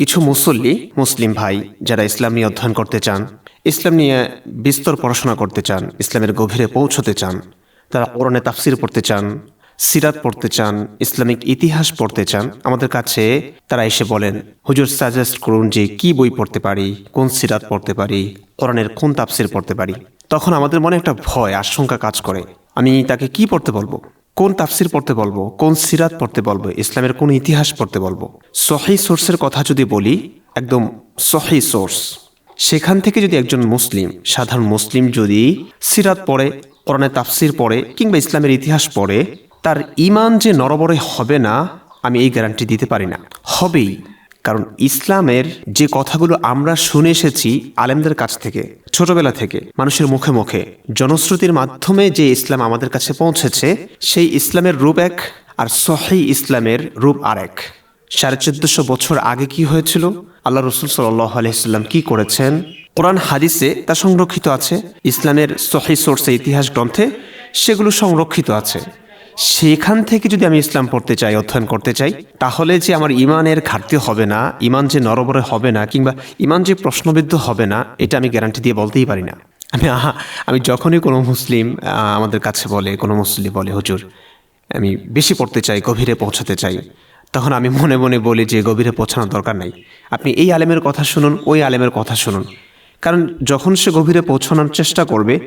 কিছু মুসল্লি, মুসলিম ভাই, যারা ইসলাম নিয়ে অধ্যয়ন করতে চান, ইসলাম নিয়ে বিস্তর পড়াশোনা করতে চান, ইসলামের গভীরে পৌঁছতে চান, তারা কোরআনে তাফসির পড়তে চান, সিরাত পড়তে চান, ইসলামিক ইতিহাস পড়তে চান, আমাদের কাছে তারা এসে বলেন, হুজুর সাজেস্ট করুন যে কি বই পড়তে পারি, কোন সিরাত পড়তে পারি, কোরআনের কোন তাফসির পড়তে পারি? তখন আমাদের মনে একটা ভয়, আশঙ্কা কাজ করে, আমি তাকে কি পড়তে বলব? কোন তাফসির পড়তে বলব, কোন সিরাত পড়তে বলব, ইসলামের কোন ইতিহাস পড়তে বলব? সহি সোর্সের কথা যদি বলি, একদম সহি সোর্স সেখান থেকে যদি একজন মুসলিম, সাধারণ মুসলিম যদি সিরাত পড়ে, কোরআনে তাফসির পড়ে কিংবা ইসলামের ইতিহাস পড়ে, তার ইমান যে নরবরে হবে না, আমি এই গ্যারান্টি দিতে পারি না। হবেই। কারণ ইসলামের যে কথাগুলো আমরা শুনে এসেছি, আলেমদের কাছ থেকে ছোটবেলা থেকে মানুষের মুখে মুখে জনশ্রুতির মাধ্যমে যে ইসলাম আমাদের কাছে পৌঁছেছে, সেই ইসলামের রূপ এক আর সহি ইসলামের রূপ আরেক। সাড়ে চোদ্দশো বছর আগে কি হয়েছিল? আল্লাহ রসুল সাল্লাহ আলহিসাল্লাম কি করেছেন? কোরআন হাদিসে তা সংরক্ষিত আছে। ইসলামের সহি সোর্সে ইতিহাস গ্রন্থে সেগুলো সংরক্ষিত আছে। সেখান থেকে যদি আমি ইসলাম পড়তে চাই, অধ্যয়ন করতে চাই, তাহলে যে আমার ইমানের ঘাটতি হবে না, ইমান যে নরবরে হবে না, কিংবা ইমান যে প্রশ্নবিদ্ধ হবে না, এটা আমি গ্যারান্টি দিয়ে বলতেই পারি না। আমি, আহা, আমি যখনই কোনো মুসলিম আমাদের কাছে বলে, কোনো মুসলিম বলে, হুজুর, আমি বেশি পড়তে চাই, গভীরে পৌঁছাতে চাই, তখন আমি মনে মনে বলি যে গভীরে পৌঁছানোর দরকার নাই। আপনি এই আলেমের কথা শুনুন, ওই আলেমের কথা শুনুন। কারণ যখন সে গভীরে পৌঁছানোর চেষ্টা করবে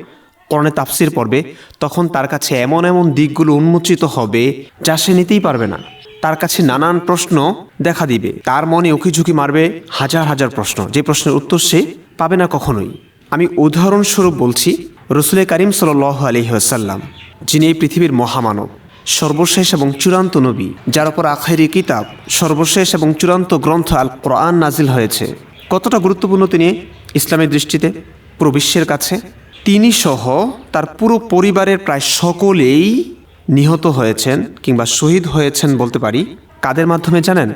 কোরআনে তাফসির পড়বে, তখন তার কাছে এমন এমন দিকগুলো উন্মোচিত হবে যা সে নিতেই পারবে না। তার কাছে নানান প্রশ্ন দেখা দিবে। তার মনে উকি ঝুঁকি মারবে হাজার হাজার প্রশ্ন। যে প্রশ্নের উত্তর সে পাবে না কখনোই। আমি উদাহরণস্বরূপ বলছি, রসুল করিম সাল আলহিহাসাল্লাম যিনি এই পৃথিবীর মহামানব, সর্বশেষ এবং চূড়ান্ত নবী, যার উপর আখেরি কিতাব, সর্বশেষ এবং চূড়ান্ত গ্রন্থ আল কোরআন নাজিল হয়েছে। কতটা গুরুত্বপূর্ণ তিনি ইসলামের দৃষ্টিতে, পুরো বিশ্বের কাছে? তিনি সহ তার পুরো পরিবারের প্রায় সকলেই নিহত হয়েছেন কিংবা শহীদ হয়েছেন বলতে পারি। কাদের মাধ্যমে জানেন?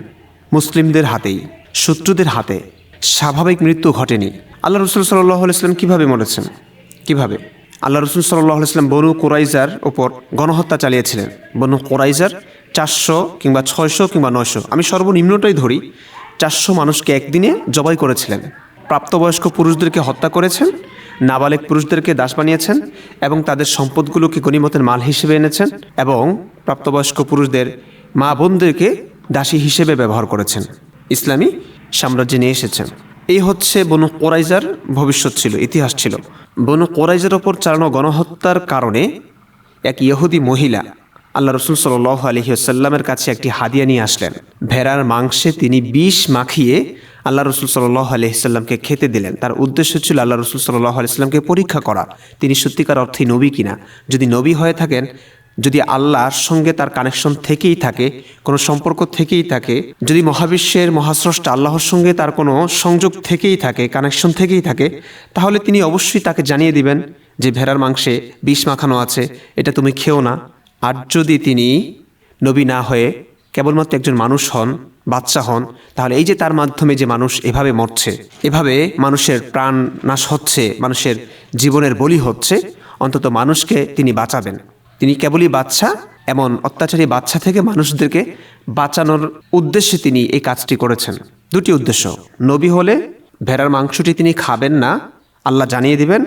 মুসলিমদের হাতেই, শত্রুদের হাতে। স্বাভাবিক মৃত্যু ঘটেনি। আল্লাহ রসুল সাল্লাহ ইসলাম কীভাবে মরেছেন? কীভাবে? আল্লাহ রসুল সাল্লাহ ইসলাম বনু কোরাইজার ওপর গণহত্যা চালিয়েছিলেন। বনু কোরাইজার চারশো কিংবা ছয়শো কিংবা নয়শো। আমি সর্বনিম্নটাই ধরি, চারশো মানুষকে একদিনে জবাই করেছিলেন। প্রাপ্তবয়স্ক পুরুষদেরকে হত্যা করেছেন নাবালেক পুরুষদেরকে দাস বানিয়েছেন এবং তাদের সম্পদগুলোকে গণিমতের মাল হিসেবে এনেছেন এবং প্রাপ্তবয়স্ক পুরুষদের মা বোনদেরকে দাসী হিসেবে ব্যবহার করেছেন। ইসলামী সাম্রাজ্যে নিয়ে এসেছেন। এই হচ্ছে বনু কোরাইজার ভবিষ্যৎ ছিল, ইতিহাস ছিল। বনু কোরাইজার ওপর চালানো গণহত্যার কারণে এক ইহুদি মহিলা আল্লাহ রসুল সাল আলহিউসাল্লামের কাছে একটি হাদিয়া নিয়ে আসলেন। ভেড়ার মাংসে তিনি বিষ মাখিয়ে আল্লাহ রসুল সাল্লাহ আলহিসাল্লামকে খেতে দিলেন। তার উদ্দেশ্য ছিল আল্লাহ রসুল সাল্লাহ আলাইস্লামকে পরীক্ষা করা। তিনি সত্যিকার অর্থে নবী কিনা? যদি নবী হয়ে থাকেন, যদি আল্লাহর সঙ্গে তার কানেকশন থেকেই থাকে, কোনো সম্পর্ক থেকেই থাকে, যদি মহাবিশ্বের মহাস্রষ্টা আল্লাহর সঙ্গে তার কোনো সংযোগ থেকেই থাকে কানেকশন থেকেই থাকে, তাহলে তিনি অবশ্যই তাকে জানিয়ে দিবেন যে ভেড়ার মাংসে বিষ মাখানো আছে, এটা তুমি খেও না। আর যদি তিনি নবী না হয়ে কেবলমাত্র একজন মানুষ হন, বাচ্চা হন, তাহলে এই যে তার মাধ্যমে যে মানুষ এভাবে মরছে, এভাবে মানুষের প্রাণ নাশ হচ্ছে, মানুষের জীবনের বলি হচ্ছে, অন্তত মানুষকে তিনি বাঁচাবেন। তিনি কেবলই বাচ্চা, এমন অত্যাচারী বাচ্চা থেকে মানুষদেরকে বাঁচানোর উদ্দেশ্যে তিনি এই কাজটি করেছেন। দুটি উদ্দেশ্য, নবী হলে ভেড়ার মাংসটি তিনি খাবেন না, আল্লাহ জানিয়ে দিবেন,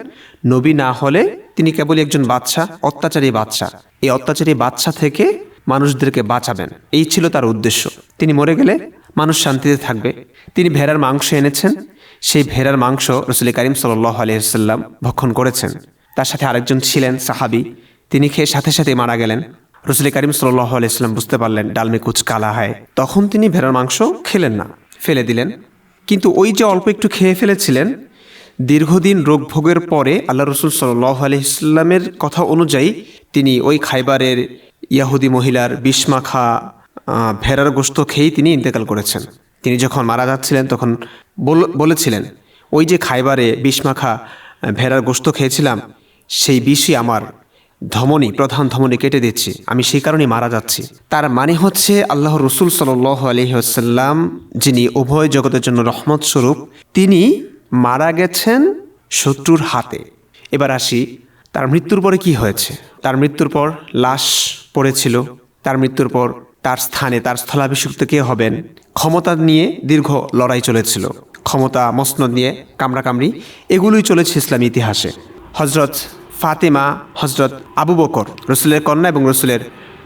নবী না হলে তিনি কেবলই একজন বাচ্চা, অত্যাচারী বাচ্চা। এই অত্যাচারী বাচ্চা থেকে মানুষদেরকে বাঁচাবেন। এই ছিল তার উদ্দেশ্য। তিনি মরে গেলে মানুষ শান্তিতে থাকবে। তিনি ভেড়ার মাংস এনেছেন। সেই ভেড়ার মাংস রসুল করিম সাল আলহিহাল্লাম ভক্ষণ করেছেন। তার সাথে আরেকজন ছিলেন সাহাবি। তিনি খেয়ে সাথে সাথে মারা গেলেন। রসুল করিম সাল্লাহ আলাইস্লাম বুঝতে পারলেন ডালমে কুচ কালা হয় তখন তিনি ভেড়ার মাংস খেলেন না, ফেলে দিলেন। কিন্তু ওই যে অল্প একটু খেয়ে ফেলেছিলেন, দীর্ঘদিন রোগ ভোগের পরে আল্লাহ রসুল সাল্লাহ আলহিস্লামের কথা অনুযায়ী তিনি ওই খাইবারের ইয়াহুদি মহিলার বিষ্মাখা ভেড়ার গোস্ত খেয়েই তিনি ইন্তেকাল করেছেন। তিনি যখন মারা যাচ্ছিলেন, তখন বল- বলেছিলেন, ওই যে খাইবারে বিষ্মাখা ভেড়ার গোস্ত খেয়েছিলাম, সেই বিষই আমার। ধমনী, প্রধান ধমনী কেটে দিচ্ছি, আমি সেই কারণেই মারা যাচ্ছি। তার মানে হচ্ছে আল্লাহ রসুল সাল আলহিহাসাল্লাম যিনি উভয় জগতের জন্য রহমত স্বরূপ, তিনি মারা গেছেন শত্রুর হাতে। এবার আসি, তার মৃত্যুর পরে কি হয়েছে? তার মৃত্যুর পর লাশ পড়েছিল, তার মৃত্যুর পর তার স্থানে তার স্থলাভিষিক্ত কে হবেন? ক্ষমতা নিয়ে দীর্ঘ লড়াই চলেছিল। ক্ষমতা, মসনদ নিয়ে কামড়াকামড়ি, এগুলোই চলেছে ইসলামী ইতিহাসে। হজরত ফাতেমা, হজরত আবু বকর, রসুলের কন্যা এবং রসুলের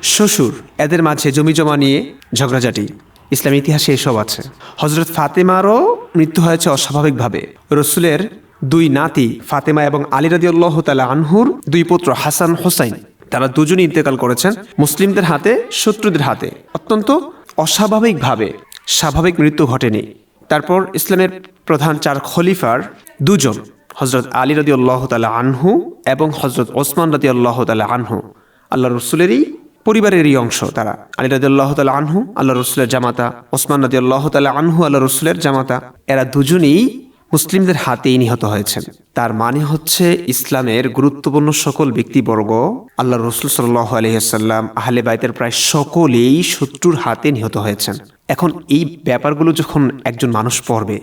শ্বশুর, এদের মাঝে জমি জমা নিয়ে ঝগড়াঝাটি। ইসলামী ইতিহাসে এসব আছে। হজরত ফাতেমারও মৃত্যু হয়েছে অস্বাভাবিকভাবে। রসুলের দুই নাতি ফাতেমা এবং আলী রাদিউল্লাহ তালা আনহুর দুই পুত্র হাসান হোসাইন। তারা দুজনই ইন্তেকাল করেছেন মুসলিমদের হাতে, শত্রুদের হাতে। অত্যন্ত অস্বাভাবিকভাবে স্বাভাবিক মৃত্যু ঘটেনি। তারপর ইসলামের প্রধান চার খলিফার দুজন হজরত আলী রাদি আল্লাহ তালা আনহু এবং হজরত ওসমান রাদি আল্লাহ তালা আনহু। আল্লাহ রসুলেরই পরিবারেরই অংশ তারা। আলী রাদি আল্লাহ তালা আনহু আল্লাহ রসুলের জামাতা, ওসমান রাদি আল্লাহ তালা আনহু আল্লাহ রসুলের জামাতা। এরা দুজনেই মুসলিমদের হাতেই নিহত হয়েছেন। তার মানে হচ্ছে ইসলামের গুরুত্বপূর্ণ সকল ব্যক্তিবর্গ আল্লাহ রসুল সাল্লাহ আলহিহাল্লাম আহলে বাইতের প্রায় সকলেই শত্রুর হাতে নিহত হয়েছেন। এখন এই ব্যাপারগুলো যখন একজন মানুষ পড়বে,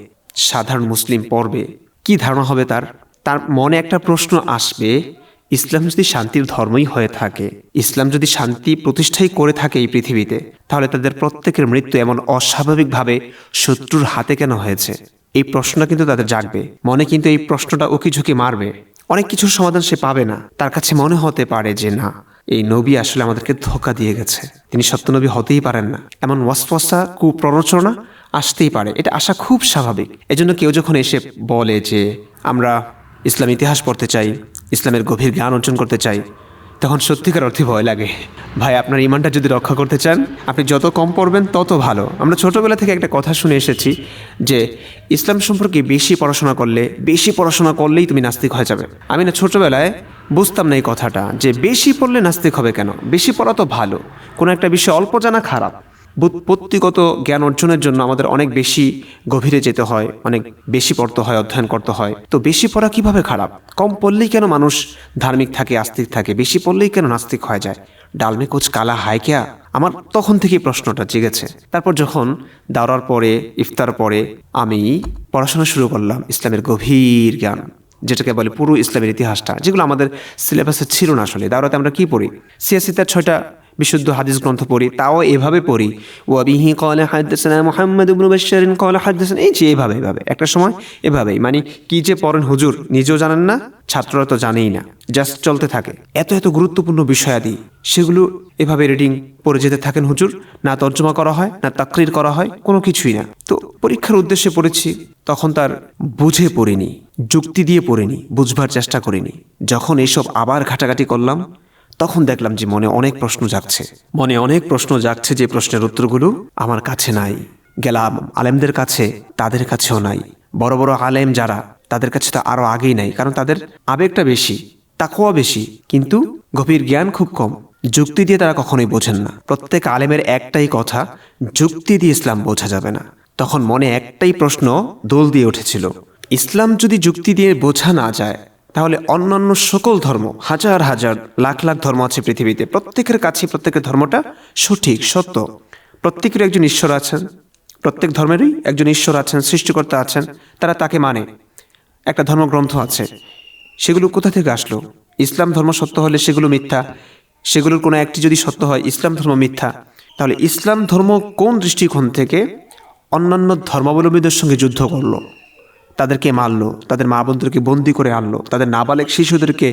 সাধারণ মুসলিম পড়বে, কি ধারণা হবে তার? তার মনে একটা প্রশ্ন আসবে, ইসলাম যদি শান্তির ধর্মই হয়ে থাকে, ইসলাম যদি শান্তি প্রতিষ্ঠাই করে থাকে এই পৃথিবীতে, তাহলে তাদের প্রত্যেকের মৃত্যু এমন অস্বাভাবিকভাবে শত্রুর হাতে কেন হয়েছে? এই প্রশ্নটা কিন্তু তাদের জাগবে। মনে কিন্তু এই প্রশ্নটা ওকি ঝুঁকি মারবে। অনেক কিছুর সমাধান সে পাবে না। তার কাছে মনে হতে পারে যে, না, এই নবী আসলে আমাদেরকে ধোকা দিয়ে গেছে। তিনি সত্য নবী হতেই পারেন না। এমন ওয়াসওয়াসা, কুপ্ররোচনা আসতেই পারে। এটা আসা খুব স্বাভাবিক। এজন্য কেউ যখন এসে বলে যে, আমরা ইসলাম ইতিহাস পড়তে চাই, ইসলামের গভীর জ্ঞান অর্জন করতে চাই তখন সত্যিকার অর্থে ভয় লাগে। ভাই, আপনার ইমানটা যদি রক্ষা করতে চান, আপনি যত কম পড়বেন, তত ভালো। আমরা ছোটোবেলা থেকে একটা কথা শুনে এসেছি যে, ইসলাম সম্পর্কে বেশি পড়াশোনা করলে, বেশি পড়াশোনা করলেই তুমি নাস্তিক হয়ে যাবে। আমি না ছোটোবেলায় বুঝতাম না এই কথাটা যে, বেশি পড়লে নাস্তিক হবে কেন? বেশি পড়া তো ভালো। কোনো একটা বিষয় অল্প জানা খারাপ। বুৎপত্তিগত জ্ঞান অর্জনের জন্য আমাদের অনেক বেশি গভীরে যেতে হয়, অনেক বেশি পড়তে হয়, অধ্যয়ন করতে হয়। তো বেশি পড়া কীভাবে খারাপ? কম পড়লেই কেন মানুষ ধার্মিক থাকে, আস্তিক থাকে? বেশি পড়লেই কেন নাস্তিক হয়ে যায়? ডালমে কোচ কালা হায় কেয়া? আমার তখন থেকেই প্রশ্নটা জেগেছে। তারপর যখন দাওরার পরে, ইফতার পরে আমি পড়াশোনা শুরু করলাম ইসলামের গভীর জ্ঞান, যেটাকে বলে পুরো ইসলামের ইতিহাসটা, যেগুলো আমাদের সিলেবাসে ছিল না আসলে। দাওরাতে আমরা কি পড়ি? সিয়াসিতার ছয়টা বিশুদ্ধ হাদিস গ্রন্থ পড়ি, তাও এভাবে পড়ি। ও ওয়াবিহি কলে হাদ্দাসানা মোহাম্মদ ইবনু বাশশারিন কলে হাদ্দাসানা, এই যে এভাবে এভাবে, একটা সময় এভাবেই। মানে কি যে পড়েন হুজুর, নিজেও জানেন না, ছাত্ররা তো জানেই না জাস্ট চলতে থাকে। এত এত গুরুত্বপূর্ণ বিষয়াদি, সেগুলো এভাবে রিডিং পড়ে যেতে থাকেন হুজুর, না তর্জমা করা হয়, না তাকরির করা হয়, কোনো কিছুই না। তো পরীক্ষার উদ্দেশ্যে পড়েছি, তখন তার বুঝে পড়িনি, যুক্তি দিয়ে পড়িনি, বুঝবার চেষ্টা করিনি। যখন এসব আবার ঘাটাঘাটি করলাম তখন দেখলাম যে মনে অনেক প্রশ্ন জাগছে। মনে অনেক প্রশ্ন জাগছে যে প্রশ্নের উত্তরগুলো আমার কাছে নাই। গেলাম আলেমদের কাছে, তাদের কাছেও নাই। বড় বড় আলেম যারা, তাদের কাছে তো আরও আগেই নাই, কারণ তাদের আবেগটা বেশি তাকওয়া বেশি। কিন্তু গভীর জ্ঞান খুব কম। যুক্তি দিয়ে তারা কখনোই বোঝেন না। প্রত্যেক আলেমের একটাই কথা, যুক্তি দিয়ে ইসলাম বোঝা যাবে না। তখন মনে একটাই প্রশ্ন দোল দিয়ে উঠেছিল। ইসলাম যদি যুক্তি দিয়ে বোঝা না যায় তাহলে অন্যান্য সকল ধর্ম, হাজার হাজার, লাখ লাখ ধর্ম আছে পৃথিবীতে। প্রত্যেকের কাছে প্রত্যেকের ধর্মটা সঠিক, সত্য। প্রত্যেকের একজন ঈশ্বর আছেন। প্রত্যেক ধর্মেরই একজন ঈশ্বর আছেন, সৃষ্টিকর্তা আছেন, তারা তাকে মানে। একটা ধর্মগ্রন্থ আছে। সেগুলো কোথা থেকে আসলো? ইসলাম ধর্ম সত্য হলে সেগুলো মিথ্যা। সেগুলোর কোনো একটি যদি সত্য হয়, ইসলাম ধর্ম মিথ্যা। তাহলে ইসলাম ধর্ম কোন দৃষ্টিকোণ থেকে অন্যান্য ধর্মাবলম্বীদের সঙ্গে যুদ্ধ করল? তাদেরকে মারলো, তাদের মা বোনদেরকে বন্দি করে আনলো, তাদের নাবালেক শিশুদেরকে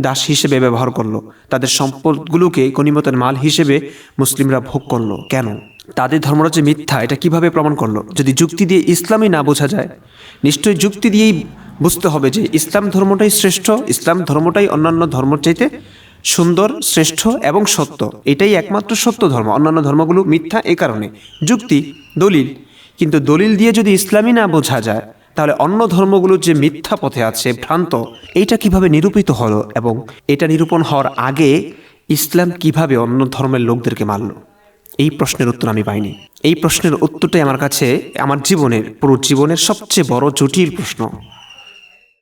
দাস হিসেবে ব্যবহার করল, তাদের সম্পদগুলোকে গণিমতের মাল হিসেবে মুসলিমরা ভোগ করল। কেন? তাদের ধর্মটা যে মিথ্যা, এটা কীভাবে প্রমাণ করল? যদি যুক্তি দিয়ে ইসলামই না বোঝা যায়, নিশ্চয়ই যুক্তি দিয়েই বুঝতে হবে যে ইসলাম ধর্মটাই শ্রেষ্ঠ, ইসলাম ধর্মটাই অন্যান্য ধর্মর চাইতে সুন্দর, শ্রেষ্ঠ এবং সত্য। এটাই একমাত্র সত্য ধর্ম, অন্যান্য ধর্মগুলো মিথ্যা এ কারণে। যুক্তি, দলিল, কিন্তু দলিল দিয়ে যদি ইসলামই না বোঝা যায় তাহলে অন্য ধর্মগুলো যে মিথ্যা পথে আছে ভ্রান্ত এটা কীভাবে নিরূপিত হলো এবং এটা নিরূপণ হওয়ার আগে ইসলাম কীভাবে অন্য ধর্মের লোকদেরকে মারল? এই প্রশ্নের উত্তর আমি পাইনি। এই প্রশ্নের উত্তরটাই আমার কাছে, আমার জীবনের, পুরো জীবনের সবচেয়ে বড় জটিল প্রশ্ন।